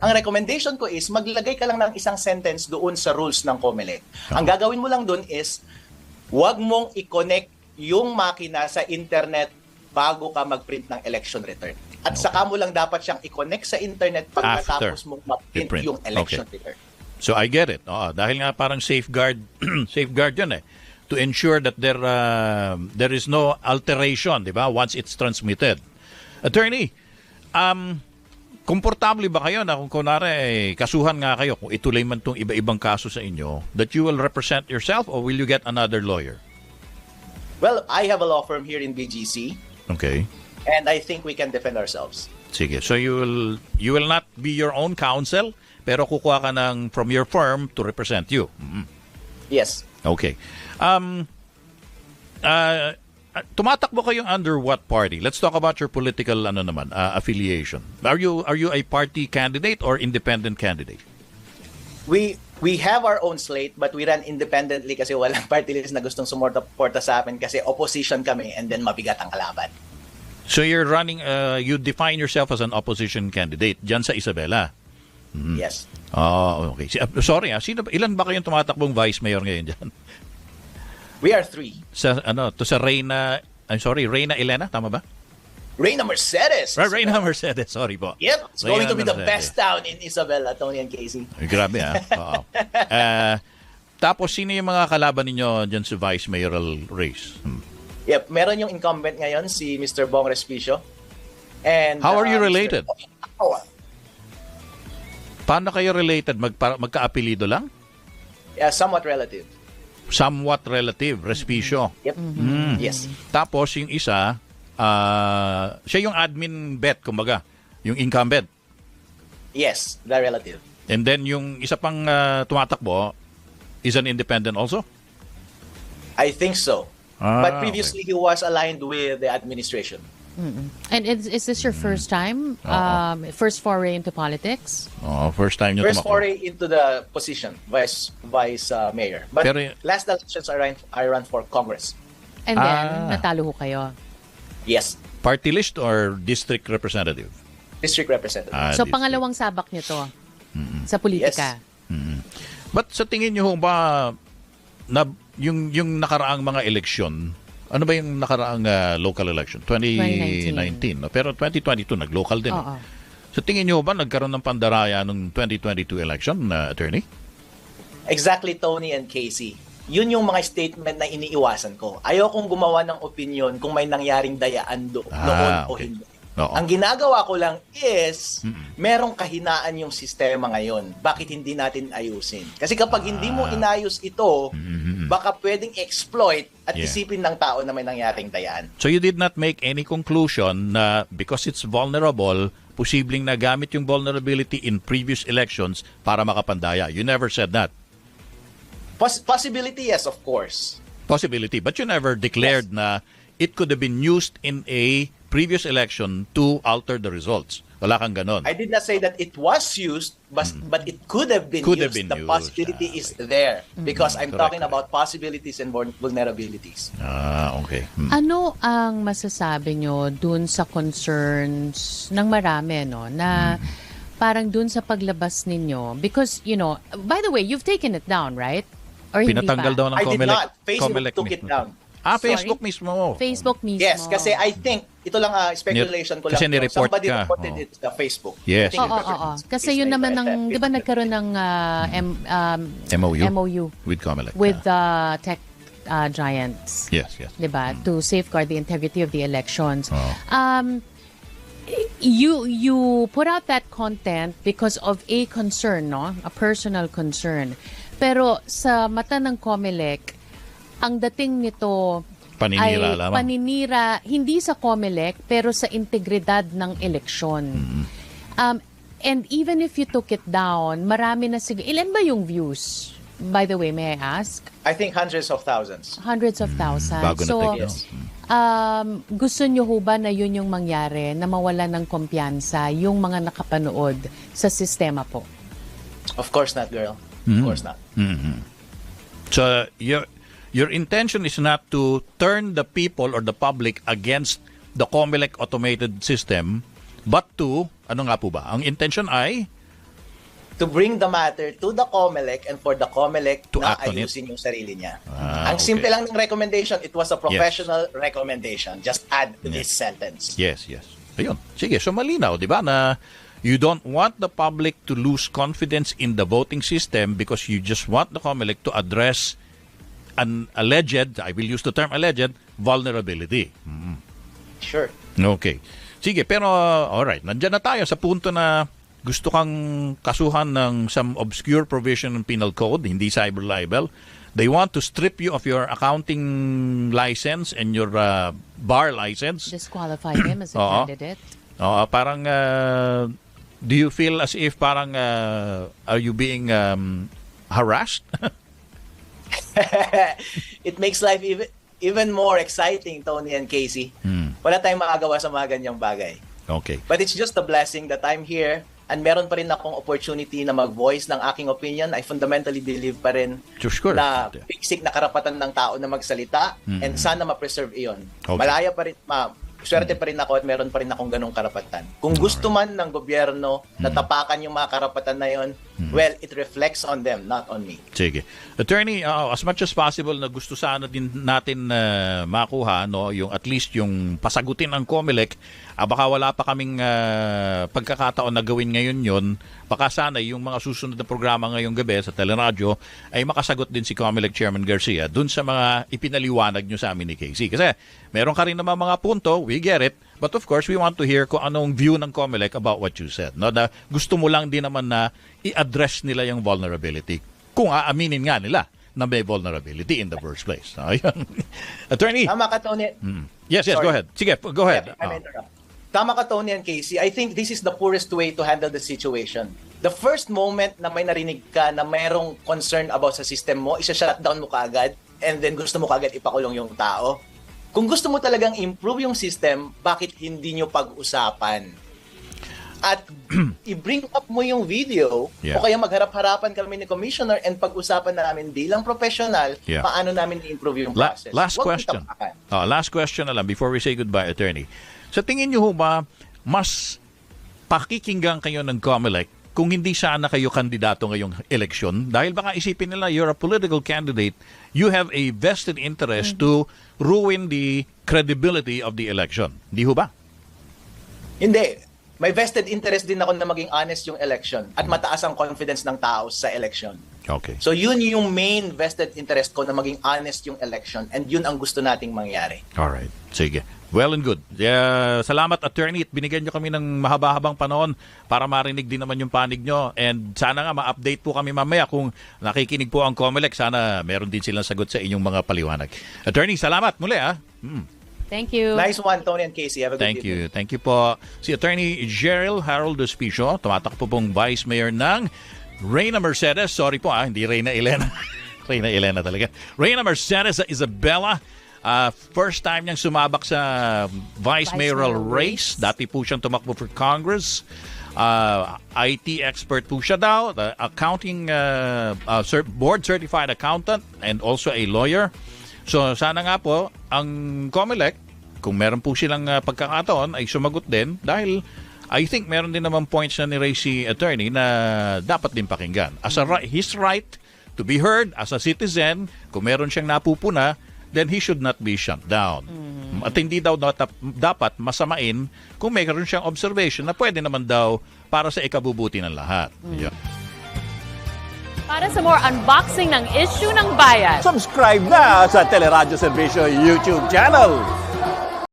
Ang recommendation ko is maglagay ka lang ng isang sentence doon sa rules ng COMELEC. Ang gagawin mo lang doon is huwag mong i-connect yung makina sa internet bago ka mag-print ng election return. At saka mo lang dapat siyang i-connect sa internet pag After natapos mong mag-print i-print. yung election Okay. return. So I get it. Oo, dahil nga parang safeguard safeguard 'yun eh to ensure that there uh, there is no alteration, 'di ba? Once it's transmitted. Attorney, um komportable ba kayo na kung kunwari eh, kasuhan nga kayo kung ituloy man tong iba-ibang kaso sa inyo that you will represent yourself or will you get another lawyer? Well, I have a law firm here in BGC Okay. and I think we can defend ourselves. Sige. So you will you will not be your own counsel pero kukuha ka ng from your firm to represent you. Mhm. Yes. Okay. Um, uh, tumatakbo kayo under what party? Let's talk about your political ano naman, uh, affiliation. Are you are you a party candidate or independent candidate? We we have our own slate but we run independently kasi walang party list na gustong sumuporta sa amin kasi opposition kami and then mabigat ang kalaban. So you're running uh, you define yourself as an opposition candidate diyan sa Isabela. Yes. Oh, okay. Uh, sorry, ah, sino ilan ba kayong tumatakbong vice mayor ngayon diyan? We are three. Sa ano, to sa Reyna I'm sorry, Reyna Elena, tama ba? Reyna Mercedes. Right, Reyna Mercedes, sorry po. Yep, it's going Reyna to be the Mercedes. best town in Isabela, Tony and Casey. Ay, grabe ah. Oo. Ah, tapos sino yung mga kalaban ninyo diyan sa vice mayoral race? Hmm. Yep, meron yung incumbent ngayon si Mr. Bong Respicio. And How are you uh, Mr. related? Oh, Paano kayo related? Magpa- magka-apelido lang? yeah, somewhat relative. Somewhat relative, respicio. Yep. Mm. Yes. Tapos yung isa, ah, siya yung admin bet, kumbaga. Yung incumbent. Yes, the relative. And then yung isa pang ah, tumatakbo is an independent also? I think so. Ah, but previously he was aligned with the administration. And is, is this your first time? Um, first foray into politics? Oh, first time nyo First tumakbo. foray into the position, vice vice uh, mayor. But Pero- last elections I ran, I ran for Congress. And then, Ah. natalo ho kayo. Yes, Party list or district representative? district representative. Ah, so, district. pangalawang sabak nyo to sa politika. But sa tingin nyo ho ba na yung yung nakaraang mga eleksyon, ano ba yung nakaraang ah, local election? 2019. no? Pero 2022 nag-local din. eh. Oo. Sa tingin nyo ba nagkaroon ng pandaraya nung 2022 election na attorney? Exactly, Tony and Casey. Yun yung mga statement na iniiwasan ko. Ayokong gumawa ng opinion kung may nangyaring dayaan do- Ah, noon o okay. hindi. Oo. Ang ginagawa ko lang is, merong kahinaan yung sistema ngayon. Bakit hindi natin ayusin? Kasi kapag hindi mo Ah. inayos ito, baka pwedeng exploit at Yeah. isipin ng tao na may nangyaring dayaan. So you did not make any conclusion na because it's vulnerable, posibleng nagamit yung vulnerability in previous elections para makapandaya. You never said that. Poss- possibility, yes, of course. Possibility. But you never declared na it could have been used in a previous election to alter the results. Wala kang ganon. I did not say that it was used, but but it could have been Mm. Could used. have been the used. possibility Ah, is there because I'm Correct, talking about possibilities and vul- vulnerabilities. Ah, okay. Hmm. Ano ang masasabi nyo dun sa concerns ng marami, no? Na parang dun sa paglabas ninyo? Because, you know, by the way, you've taken it down, right? Or hindi Pinatanggal pa? daw ng I did Comelec. not. Facebook Comelec took it down. Ah, Sorry? Facebook mismo. Facebook mismo. Yes, kasi I think ito lang ah, speculation ko lang. Kasi to. ni-report Somebody ka. reported Oh. it sa Facebook. Yes. Oo, oo, oo. Kasi yun naman ng, di ba nagkaroon ng ah, M- um, MOU? MOU With Comelec. with the tech uh, giants. Yes, yes. di ba? To safeguard the integrity of the elections. Oo. Um, you you put out that content because of a concern, no? A personal concern. Pero sa mata ng Comelec, ang dating nito Paninira ay lamang. paninira hindi sa Comelec pero sa integridad ng eleksyon. Mm-hmm. Um, and even if you took it down, marami na sige. Ilan ba yung views? By the way, may I ask? I think hundreds of thousands. Hundreds of thousands. Mm, Bago so, Yes. down. um, gusto nyo ho ba na yun yung mangyari, na mawala ng kumpiyansa yung mga nakapanood sa sistema po? Of course not, girl. Mm-hmm. Of course not. So your your intention is not to turn the people or the public against the Comelec automated system, but to ano nga po ba? Ang intention ay to bring the matter to the COMELEC and for the COMELEC To na act on it. ayusin yung sarili niya. Ah, Ang okay. simple lang ng recommendation, it was a professional recommendation. Just add this sentence. Yes, yes. Ayun. Sige, so malinaw, di ba, na you don't want the public to lose confidence in the voting system because you just want the COMELEC to address an alleged, I will use the term alleged, vulnerability. Sure. Okay. Sige, pero alright, nandyan na tayo sa punto na gusto kang kasuhan ng some obscure provision ng penal code, hindi cyber libel. They want to strip you of your accounting license and your uh, bar license. Disqualify him as a Oo. candidate. Oo, parang uh, do you feel as if parang uh, are you being um, harassed? it makes life even even more exciting, Tony and Casey. Hmm. Wala tayong makagawa sa mga ganyang bagay. okay. But it's just a blessing that I'm here and meron pa rin akong opportunity na mag-voice ng aking opinion. I fundamentally believe pa rin course. na basic na karapatan ng tao na magsalita and sana ma-preserve iyon. Okay. Malaya pa rin, ma, swerte pa rin ako at meron pa rin akong ganong karapatan. Kung gusto man ng gobyerno na tapakan yung mga karapatan na yon, well, it reflects on them, not on me. Sige. Attorney, uh, as much as possible na gusto sana din natin uh, makuha no, yung at least yung pasagutin ng COMELEC, ah, baka wala pa kaming uh, pagkakataon na gawin ngayon yon. Baka sana yung mga susunod na programa ngayong gabi sa teleradyo ay makasagot din si COMELEC Chairman Garcia dun sa mga ipinaliwanag nyo sa amin ni Casey. Kasi meron ka rin naman mga punto, we get it, but of course we want to hear kung anong view ng COMELEC about what you said. No? Na gusto mo lang din naman na i-address nila yung vulnerability kung aaminin nga nila na may vulnerability in the first place. Ayun. Attorney. Tama ka, Tony. Yes, yes, Sorry. go ahead. Sige, go ahead. Yeah, Ah. interrupt. Tama ka, Tony and Casey. I think this is the poorest way to handle the situation. The first moment na may narinig ka na mayroong concern about sa system mo, isa-shutdown mo kaagad and then gusto mo kaagad ipakulong yung tao. Kung gusto mo talagang improve yung system, bakit hindi nyo pag-usapan? At i-bring up mo yung video Yeah. o kaya magharap-harapan kami ni Commissioner and pag-usapan namin bilang professional Yeah. paano namin i-improve yung La- process. last Huwag question. Oh, last question na lang before we say goodbye, attorney. Sa tingin niyo ho ba, mas pakikinggan kayo ng COMELEC kung hindi sana kayo kandidato ngayong eleksyon? Dahil baka isipin nila, you're a political candidate, you have a vested interest to ruin the credibility of the election. Di ho ba? Hindi. May vested interest din ako na maging honest yung election at mataas ang confidence ng tao sa election. Okay. So yun yung main vested interest ko na maging honest yung election and yun ang gusto nating mangyari. Alright. Sige. Well and good. Yeah, salamat attorney at binigyan nyo kami ng mahaba-habang panahon para marinig din naman yung panig nyo and sana nga ma-update po kami mamaya kung nakikinig po ang COMELEC sana meron din silang sagot sa inyong mga paliwanag. Attorney, salamat muli ah. Hmm. Thank you. Nice one, Tony and Casey. Have a good Thank evening. you. Thank you po. Si Attorney Gerald Harold Despicio, tumatakbo pong Vice Mayor ng Reyna Mercedes. Sorry po ah, hindi Reyna Elena. Reyna Elena talaga. Reyna Mercedes sa Isabela. Ah, first time niyang sumabak sa Vice, Mayoral Mayor race. Dati po siyang tumakbo for Congress. Ah, IT expert po siya daw. The accounting ah, cer- board certified accountant and also a lawyer. So sana nga po ang COMELEC kung meron po silang ah, pagkakataon ay sumagot din dahil I think meron din naman points na ni-raise si attorney na dapat din pakinggan. As a ri- his right to be heard as a citizen, kung meron siyang napupuna, then he should not be shut down. At hindi daw dapat masamain kung mayroon siyang observation na pwede naman daw para sa ikabubuti ng lahat. Yeah. Para sa more unboxing ng issue ng bayan, Subscribe na sa Teleradyo Servisyo YouTube channel.